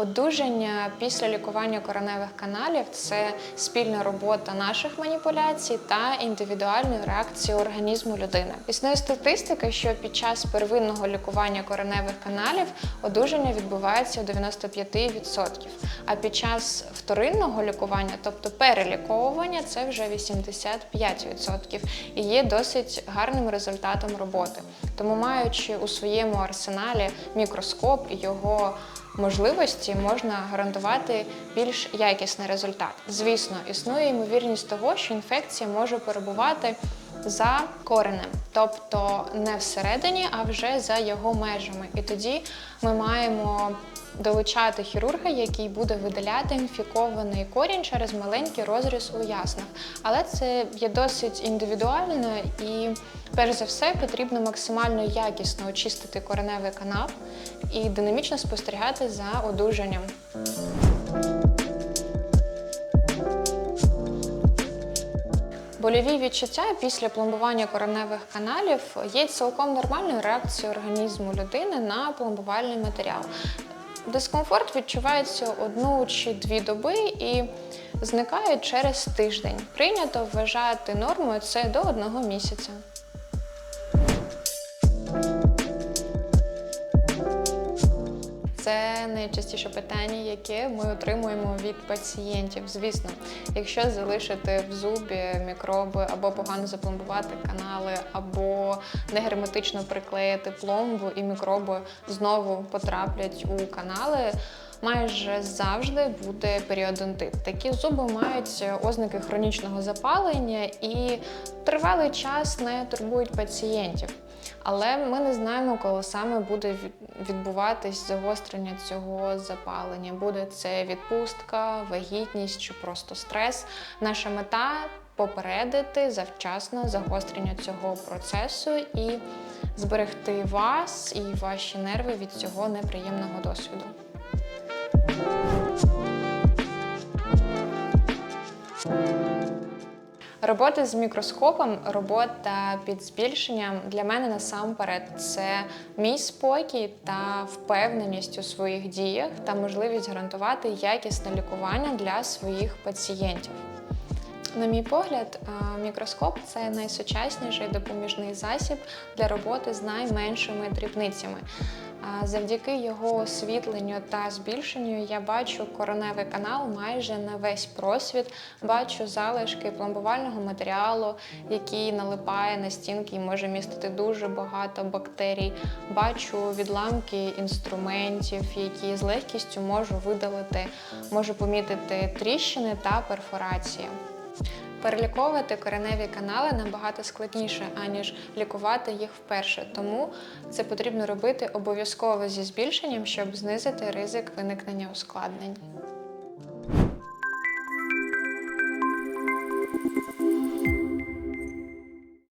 Одужання після лікування кореневих каналів це спільна робота наших маніпуляцій та індивідуальної реакції організму людини. Існує статистика, що під час первинного лікування кореневих каналів одужання відбувається у 95%, а під час вторинного лікування, тобто переліковування, це вже 85% і є досить гарним результатом роботи. Тому, маючи у своєму арсеналі мікроскоп і його можливості, можна гарантувати більш якісний результат. Звісно, існує ймовірність того, що інфекція може перебувати за коренем, тобто не всередині, а вже за його межами. І тоді ми маємо долучати хірурга, який буде видаляти інфікований корінь через маленький розріз у яснах. Але це є досить індивідуально і, перш за все, потрібно максимально якісно очистити кореневий канал і динамічно спостерігати за одужанням. Больові відчуття після пломбування кореневих каналів є цілком нормальною реакцією організму людини на пломбувальний матеріал. Дискомфорт відчувається одну чи дві доби і зникає через тиждень. Прийнято вважати нормою це до одного місяця. Це найчастіше питання, яке ми отримуємо від пацієнтів. Звісно, якщо залишити в зубі мікроби або погано запломбувати канали, або негерметично приклеїти пломбу, і мікроби знову потраплять у канали. Майже завжди буде періодонтит. Такі зуби мають ознаки хронічного запалення і тривалий час не турбують пацієнтів. Але ми не знаємо, коли саме буде відбуватись загострення цього запалення. Буде це відпустка, вагітність чи просто стрес. Наша мета попередити завчасно загострення цього процесу і зберегти вас і ваші нерви від цього неприємного досвіду. Робота з мікроскопом, робота під збільшенням для мене насамперед це мій спокій та впевненість у своїх діях та можливість гарантувати якісне лікування для своїх пацієнтів. На мій погляд, е, мікроскоп це найсучасніший допоміжний засіб для роботи з найменшими дрібницями. Завдяки його освітленню та збільшенню я бачу короневий канал майже на весь просвіт, бачу залишки пломбувального матеріалу, який налипає на стінки і може містити дуже багато бактерій. Бачу відламки інструментів, які з легкістю можу видалити, можу помітити тріщини та перфорації. Переліковувати кореневі канали набагато складніше, аніж лікувати їх вперше. Тому це потрібно робити обов'язково зі збільшенням, щоб знизити ризик виникнення ускладнень.